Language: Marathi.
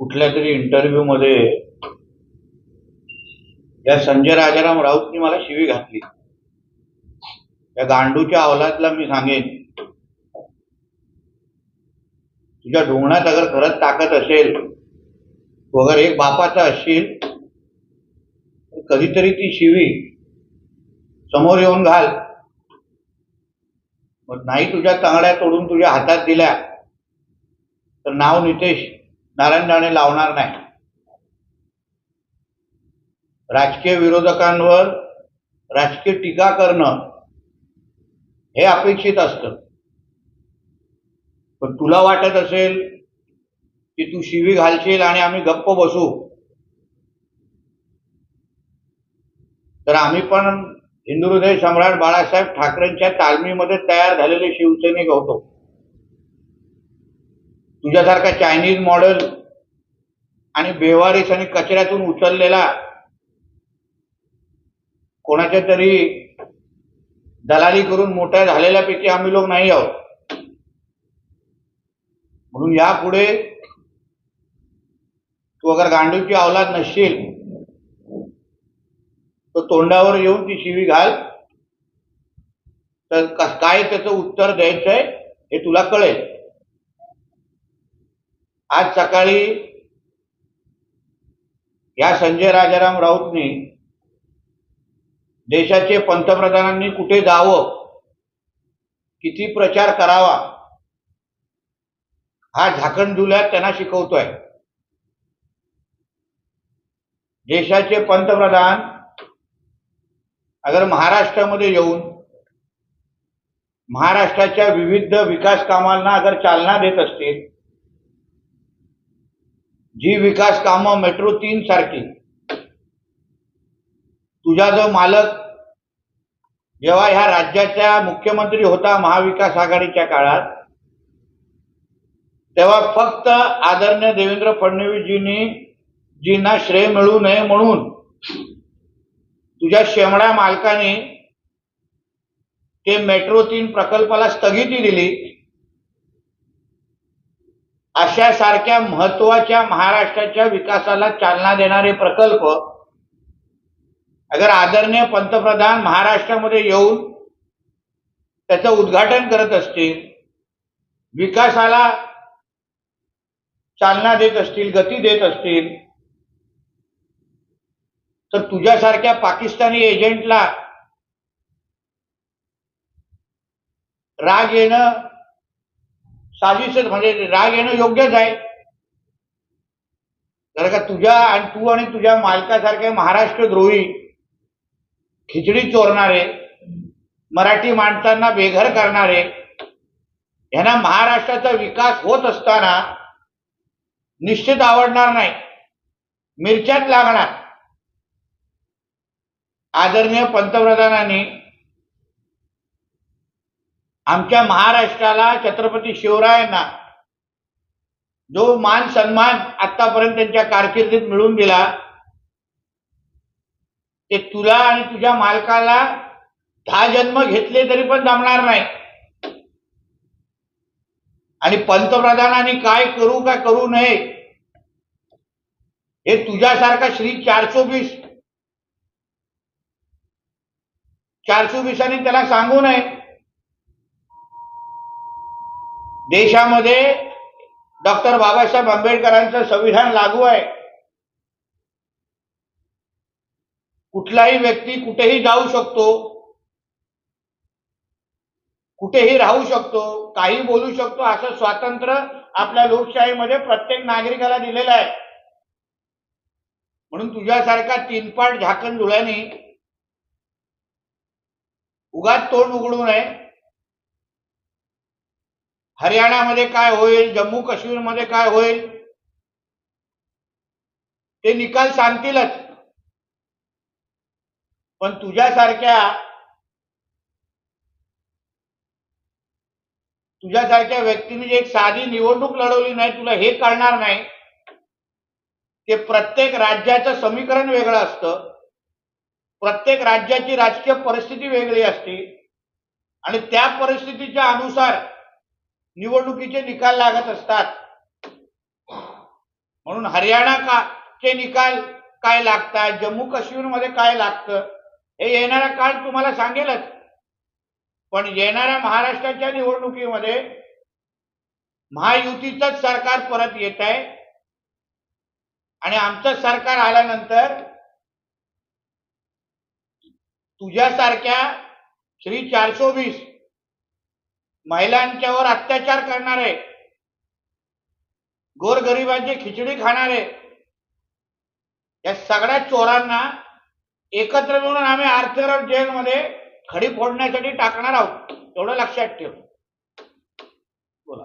कुठल्या तरी इंटरव्ह्यू मध्ये या संजय राजाराम राऊतनी मला शिवी घातली. त्या गांडूच्या अवलातला मी सांगेन. तुझ्या ढोंगणात अगर खरंच ताकद असेल तू अगर एक बापाचा असशील तर कधीतरी ती शिवी समोर येऊन घाल. मग नाही तुझ्या तांगड्या तोडून तुझ्या हातात दिल्या तर नाव नितेश नारायण राणे लावणार नाही. राजकीय विरोधकांवर राजकीय टीका करणं हे अपेक्षित असतं. पण तुला वाटत असेल की तू शिवी घालशील आणि आम्ही गप्प बसू? तर आम्ही पण हिंदू हृदय सम्राट बाळासाहेब ठाकरेंच्या तालमीमध्ये तयार झालेले शिवसैनिक होतो. तुझ्यासारखा चायनीज मॉडेल आणि बेवारीस आणि कचऱ्यातून उचललेला कोणाच्या तरी दलाली करून मोठ्या झालेल्यापैकी आम्ही लोक नाही आहोत. म्हणून यापुढे तू अगर गांडूची अवलाद नसशील तर तोंडावर येऊन ती शिवी घाल. तर काय त्याचं उत्तर द्यायचंय हे तुला कळेल. आज सकाळी या संजय राजाराम राऊतनी देशाचे पंतप्रधानांनी कुठे जावं किती प्रचार करावा हा झाकण झुल्यात त्यांना शिकवतोय. देशाचे पंतप्रधान अगर महाराष्ट्रामध्ये येऊन महाराष्ट्राच्या विविध विकास कामांना अगर चालना देत असतील जी विकास कामं मेट्रो तीन सारखी. तुझा जो मालक जेव्हा ह्या राज्याचा मुख्यमंत्री होता महाविकास आघाडीच्या काळात तेव्हा फक्त आदरणीय देवेंद्र फडणवीसजींनी जींना श्रेय मिळू नये म्हणून तुझ्या शेमड्या मालकाने ते मेट्रो तीन प्रकल्पाला स्थगिती दिली. अशा सारख्या महत्त्वाच्या महाराष्ट्राच्या विकासाला चालना देणारे प्रकल्प अगर आदरणीय पंतप्रधान महाराष्ट्रामध्ये येऊन त्याचं उद्घाटन करत असतील विकासाला चालना देत असतील गती देत असतील तर तुझ्यासारख्या पाकिस्तानी एजंटला राग येणं साजिशच म्हणजे राग येणं योग्यच आहे. जर का तुझ्या आणि तू आणि तुझ्या मालकासारखे महाराष्ट्र द्रोही खिचडी चोरणारे मराठी माणसांना बेघर करणारे यांना महाराष्ट्राचा विकास होत असताना निश्चित आवडणार नाही मिरच्यात लागणार. आदरणीय पंतप्रधानांनी आमच्या महाराष्ट्राला छत्रपती शिवरायांना जो मान सन्मान आतापर्यंत त्यांच्या कारकिर्दीत मिळवून दिला ते तुला आणि तुझ्या मालकाला दहा जन्म घेतले तरी पण जमणार नाही. आणि पंतप्रधानांनी काय करू काय करू नये हे तुझ्यासारखा श्री चारशे वीस चारशे वीसांनी त्याला सांगू नये. देशामध्ये डॉक्टर बाबासाहेब आंबेडकरांचं संविधान लागू आहे. कुठलाही व्यक्ती कुठेही जाऊ शकतो. कुठेही राहू शकतो. काही बोलू शकतो. असं स्वातंत्र्य आपल्या लोकशाहीमध्ये प्रत्येक नागरिकाला दिलेलं आहे. म्हणून तुझ्यासारखा तीनपाट झाकण धुळ्याने उगाच तोंड उघडू नये. हरियाणामध्ये काय होईल जम्मू काश्मीरमध्ये काय होईल? ते निकाल सांगतीलच. पण तुझ्यासारख्या तुझ्यासारख्या व्यक्तीने जी एक साधी निवडणूक लढवली नाही तुला हे कळणार नाही. की प्रत्येक राज्याचं समीकरण वेगळं असतं. प्रत्येक राज्याची राजकीय परिस्थिती वेगळी असते. आणि त्या परिस्थितीच्या अनुसार निवडणुकीचे निकाल लागत असतात. म्हणून हरियाणा का चे निकाल काय लागतात जम्मू काश्मीरमध्ये काय लागतं हे येणारा काळ तुम्हाला सांगेलच. पण येणाऱ्या महाराष्ट्राच्या निवडणुकीमध्ये महायुतीचंच सरकार परत येत आहे. आणि आमचं सरकार आल्यानंतर तुझ्यासारख्या श्री चारशे वीस महिलांच्यावर अत्याचार करणारे गोरगरिबांची खिचडी खाणारे या सगळ्या चोरांना एकत्र मिळून आम्ही आर्थर जेलमध्ये खडी फोडण्यासाठी टाकणार आहोत. एवढं लक्षात ठेव. बोला.